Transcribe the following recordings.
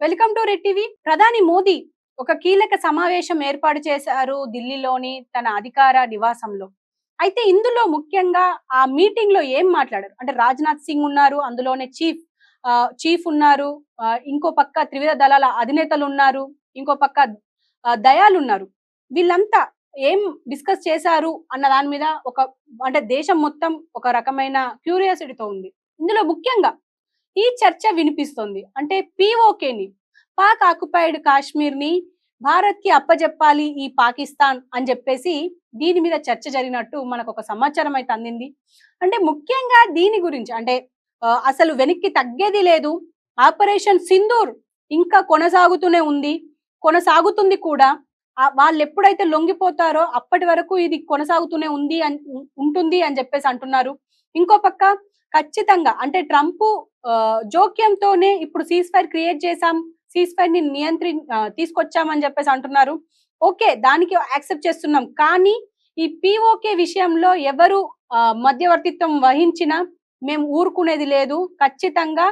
Welcome to red TV. ప్రధాని మోదీ ఒక కీలక సమావేశం ఏర్పాటు చేశారు ఢిల్లీలోని తన అధికార నివాసంలో. అయితే ఇందులో ముఖ్యంగా ఆ మీటింగ్లో ఏం మాట్లాడారు? అంటే రాజ్నాథ్ సింగ్ ఉన్నారు అందులోనే చీఫ్ ఆ, చీఫ్ ఉన్నారు ఇంకో పక్క త్రివిధ దళాల అధినేతలు ఉన్నారు ఇంకో పక్క దయాలు ఉన్నారు. వీళ్ళంతా ఏం డిస్కస్ చేశారు అన్న దాని మీద ఒక అంటే దేశం మొత్తం ఒక రకమైన క్యూరియాసిటీతో ఉంది. ఇందులో ముఖ్యంగా ఈ చర్చ వినిపిస్తుంది. అంటే పిఓకేని పాక్ ఆక్యుపైడ్ కాశ్మీర్ని భారత్కి అప్పజెప్పాలి ఈ పాకిస్తాన్ అని చెప్పేసి దీని మీద చర్చ జరిగినట్టు మనకు ఒక సమాచారం అయితే అందింది. అంటే ముఖ్యంగా దీని గురించి అంటే అసలు వెనక్కి తగ్గేది లేదు. ఆపరేషన్ సింధూర్ ఇంకా కొనసాగుతూనే ఉంది. కొనసాగుతుంది కూడా. వాళ్ళు ఎప్పుడైతే లొంగిపోతారో అప్పటి వరకు ఇది కొనసాగుతూనే ఉంది అని ఉంటుంది అని చెప్పేసి అంటున్నారు. ఇంకో పక్క ఖచ్చితంగా. అంటే ట్రంప్ ఆ, జోక్యంతోనే ఇప్పుడు సీజ్ ఫైర్ క్రియేట్ చేశాం సీజ్ ఫైర్ని నియంత్రి తీసుకొచ్చామని చెప్పేసి అంటున్నారు. ఓకే దానికి యాక్సెప్ట్ చేస్తున్నాం. కానీ ఈ పిఓకే విషయంలో ఎవరు ఆ, మధ్యవర్తిత్వం వహించినా మేము ఊరుకునేది లేదు. ఖచ్చితంగా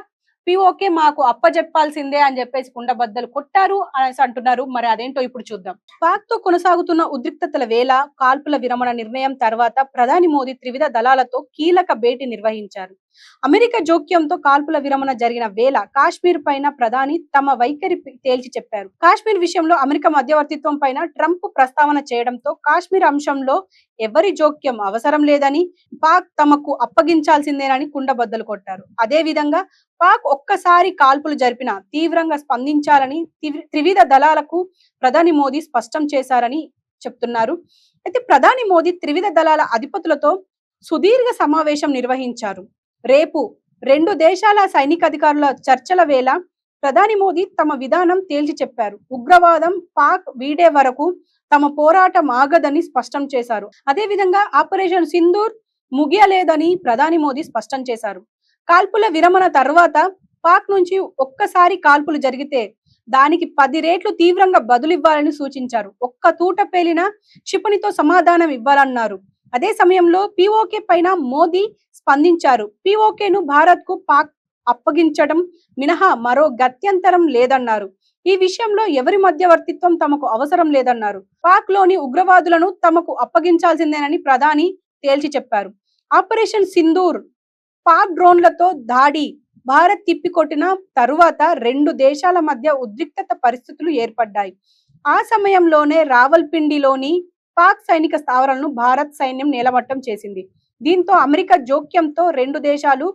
పిఓకే మాకు అప్పజెప్పాల్సిందే అని చెప్పేసి కుండబద్దలు కొట్టారు అనేసి అంటున్నారు. మరి అదేంటో ఇప్పుడు చూద్దాం. పాక్తో కొనసాగుతున్న ఉద్రిక్తతల వేళ కాల్పుల విరమణ నిర్ణయం తర్వాత ప్రధాని మోదీ త్రివిధ దళాలతో కీలక భేటీ నిర్వహించారు. అమెరికా జోక్యంతో కాల్పుల విరమణ జరిగిన వేళ కాశ్మీర్ పైన ప్రధాని తమ వైఖరి తేల్చి చెప్పారు. కాశ్మీర్ విషయంలో అమెరికా మధ్యవర్తిత్వం పైన ట్రంప్ ప్రస్తావన చేయడంతో కాశ్మీర్ అంశంలో ఎవరి జోక్యం అవసరం లేదని పాక్ తమకు అప్పగించాల్సిందేనని కుండబద్దలు కొట్టారు. అదే విధంగా పాక్ ఒక్కసారి కాల్పులు జరిపిన తీవ్రంగా స్పందించాలని త్రివిధ దళాలకు ప్రధాని మోదీ స్పష్టం చేశారని చెప్తున్నారు. అయితే ప్రధాని మోదీ త్రివిధ దళాల అధిపతులతో సుదీర్ఘ సమావేశం నిర్వహించారు. రేపు రెండు దేశాల సైనిక అధికారుల చర్చల వేళ ప్రధాని మోదీ తమ విధానం తేల్చి చెప్పారు. ఉగ్రవాదం పాక్ వీడే వరకు తమ పోరాటం ఆగదని స్పష్టం చేశారు. అదే విధంగా ఆపరేషన్ సింధూర్ ముగియలేదని ప్రధాని మోదీ స్పష్టం చేశారు. కాల్పుల విరమణ తర్వాత పాక్ నుంచి ఒక్కసారి కాల్పులు జరిగితే దానికి పది రేట్లు తీవ్రంగా బదులివ్వాలని సూచించారు. ఒక్క తూట పేలిన క్షిపణితో సమాధానం ఇవ్వాలన్నారు. అదే సమయంలో పిఓకే పైన మోదీ స్పందించారు. పిఓకేను భారత్కు పాక్ అప్పగించడం మినహా మరో గత్యంతరం లేదన్నారు. ఈ విషయంలో ఎవరి మధ్యవర్తిత్వం తమకు అవసరం లేదన్నారు. పాక్లోని ఉగ్రవాదులను తమకు అప్పగించాల్సిందేనని ప్రధాని తేల్చి చెప్పారు. ఆపరేషన్ సింధూర్ పాక్ డ్రోన్లతో దాడి భారత్ తిప్పికొట్టిన తరువాత రెండు దేశాల మధ్య ఉద్రిక్తత పరిస్థితులు ఏర్పడ్డాయి. ఆ సమయంలోనే రావల్పిండిలోని పాక్ సైనిక స్థావరాలను భారత్ సైన్యం నేలమట్టం చేసింది. దీంతో అమెరికా జోక్యంతో రెండు దేశాలు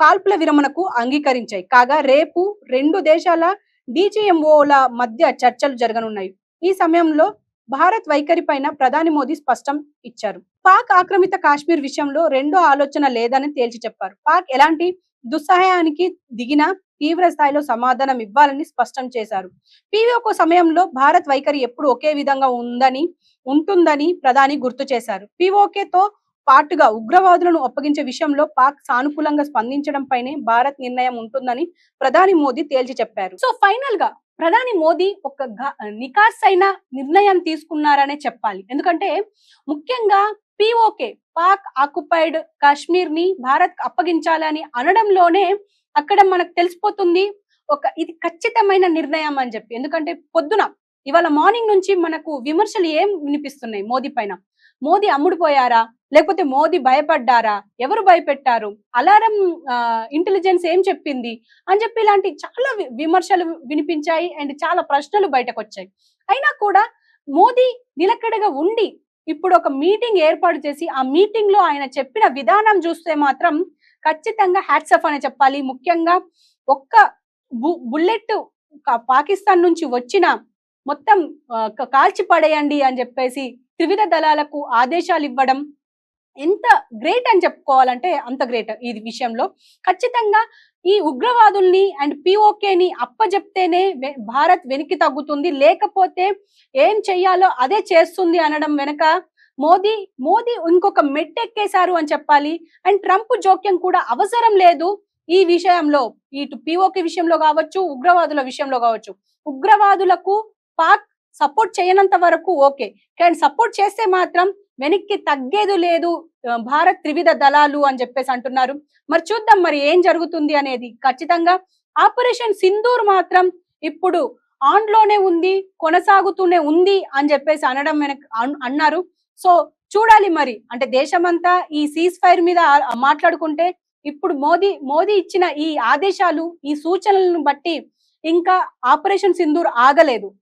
కాల్పుల విరమణకు అంగీకరించాయి. కాగా రేపు రెండు దేశాల డిజిఎంఓల మధ్య చర్చలు జరగనున్నాయి. ఈ సమయంలో భారత్ వైఖరి పైన ప్రధాని మోదీ స్పష్టం ఇచ్చారు. పాక్ ఆక్రమిత కాశ్మీర్ విషయంలో రెండో ఆలోచన లేదని తేల్చి చెప్పారు. పాక్ ఎలాంటి దుస్సహాయానికి దిగిన తీవ్ర స్థాయిలో సమాధానం ఇవ్వాలని స్పష్టం చేశారు. పీవీఓకు సమయంలో భారత్ వైఖరి ఎప్పుడు ఒకే విధంగా ఉందని ఉంటుందని ప్రధాని గుర్తు చేశారు. పీఓకేతో పాటుగా ఉగ్రవాదులను అప్పగించే విషయంలో పాక్ సానుకూలంగా స్పందించడం పైనే భారత్ నిర్ణయం ఉంటుందని ప్రధాని మోదీ తేల్చి చెప్పారు. సో ఫైనల్గా ప్రధాని మోదీ ఒక నికాస్ అయిన నిర్ణయం తీసుకున్నారనే చెప్పాలి. ఎందుకంటే ముఖ్యంగా పిఓకే పాక్ ఆక్యుపైడ్ కాశ్మీర్ని భారత్ అప్పగించాలని అనడంలోనే అక్కడ మనకు తెలిసిపోతుంది ఒక ఇది ఖచ్చితమైన నిర్ణయం అని చెప్పి. ఎందుకంటే పొద్దున ఇవాళ మార్నింగ్ నుంచి మనకు విమర్శలు ఏం వినిపిస్తున్నాయి మోదీ పైన? మోదీ అమ్ముడుపోయారా? లేకపోతే మోదీ భయపడ్డారా? ఎవరు భయపెట్టారు? అలారం ఇంటెలిజెన్స్ ఏం చెప్పింది? అని చెప్పి ఇలాంటి చాలా విమర్శలు వినిపించాయి అండ్ చాలా ప్రశ్నలు బయటకు వచ్చాయి అయినా కూడా మోదీ నిలకడగా ఉండి ఇప్పుడు ఒక మీటింగ్ ఏర్పాటు చేసి ఆ మీటింగ్లో ఆయన చెప్పిన విధానం చూస్తే మాత్రం ఖచ్చితంగా హ్యాట్సఫ్ అని చెప్పాలి. ముఖ్యంగా ఒక్క బు- బుల్లెట్ పాకిస్తాన్ నుంచి వచ్చిన మొత్తం క- కాల్చి పడేయండి అని చెప్పేసి త్రివిధ దళాలకు ఆదేశాలు ఇవ్వడం ఎంత గ్రేట్ అని చెప్పుకోవాలంటే అంత గ్రేట్ ఈ విషయంలో. ఖచ్చితంగా ఈ ఉగ్రవాదుల్ని అండ్ పిఓకేని అప్పజెప్తేనే భారత్ వెనక్కి తగ్గుతుంది. లేకపోతే ఏం చెయ్యాలో అదే చేస్తుంది అనడం వెనక మోదీ మోదీ ఇంకొక మెట్టెక్కేశారు అని చెప్పాలి. అండ్ ట్రంప్ జోక్యం కూడా అవసరం లేదు ఈ విషయంలో. ఇటు పిఓకి విషయంలో కావచ్చు ఉగ్రవాదుల విషయంలో కావచ్చు. ఉగ్రవాదులకు పాక్ సపోర్ట్ చేయనంత వరకు ఓకే. కానీ సపోర్ట్ చేస్తే మాత్రం వెనక్కి తగ్గేది లేదు భారత్ త్రివిధ దళాలు అని చెప్పేసి అంటున్నారు. మరి చూద్దాం మరి ఏం జరుగుతుంది అనేది. ఖచ్చితంగా ఆపరేషన్ సింధూర్ మాత్రం ఇప్పుడు ఆన్లోనే ఉంది కొనసాగుతూనే ఉంది అని చెప్పేసి అనడం వెనక అన్- అన్నారు. సో చూడాలి మరి. అంటే దేశమంతా ఈ సీజ్ ఫైర్ మీద మాట్లాడుకుంటే ఇప్పుడు మోదీ మోదీ ఇచ్చిన ఈ ఆదేశాలు ఈ సూచనలను బట్టి ఇంకా ఆపరేషన్ సింధూర్ ఆగలేదు.